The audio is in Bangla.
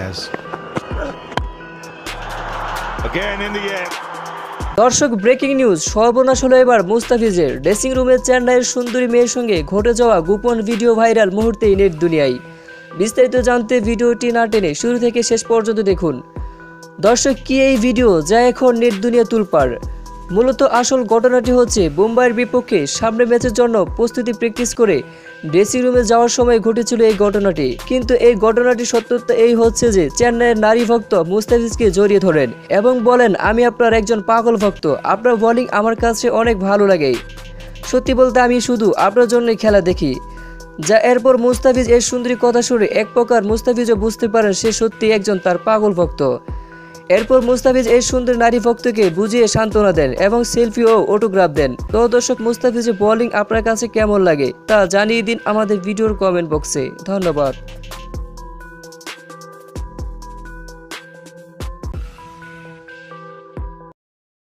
Diaz. Again in the air. দর্শক ব্রেকিং নিউজ সর্বনাশ হলো এবার মুস্তাফিজের ড্রেসিং রুমে চেন্নাইয়ের সুন্দরী মেয়ের সঙ্গে ঘটে যাওয়া গোপন ভিডিও ভাইরাল মুহূর্তেই নেট দুনিয়ায় বিস্তারিত জানতে ভিডিওটি না টেনে শুরু থেকে শেষ পর্যন্ত দেখুন দর্শক কি এই ভিডিও যা এখন নেট দুনিয়া তুলপার মূলত আসল ঘটনাটি হচ্ছে মুম্বাইয়ের বিপক্ষে সামনে ম্যাচের জন্য প্রস্তুতি প্র্যাকটিস করে ড্রেসিং রুমে যাওয়ার সময় ঘটেছিল এই ঘটনাটি। কিন্তু এই ঘটনাটি সত্যতা এই হচ্ছে যে, চেন্নাইয়ের নারী ভক্ত মুস্তাফিজকে জড়িয়ে ধরেন এবং বলেন, আমি আপনার একজন পাগল ভক্ত। আপনার বোলিং আমার কাছে অনেক ভালো লাগে। সত্যি বলতে আমি শুধু আপনার জন্যই খেলা দেখি। যা এরপর মুস্তাফিজ এর সুন্দরী কথা শুনে এক প্রকার মুস্তাফিজও বুঝতে পারেন সে সত্যি একজন তার পাগল ভক্ত। এরপর মুস্তাফিজ এই সুন্দর নারী ভক্তকে বুঝিয়ে সান্ত্বনা দেন এবং সেলফি ও অটোগ্রাফ দেন। তো দর্শক মুস্তাফিজের বোলিং আপনার কাছে কেমন লাগে তা জানিয়ে দিন আমাদের ভিডিওর কমেন্ট বক্সে ধন্যবাদ।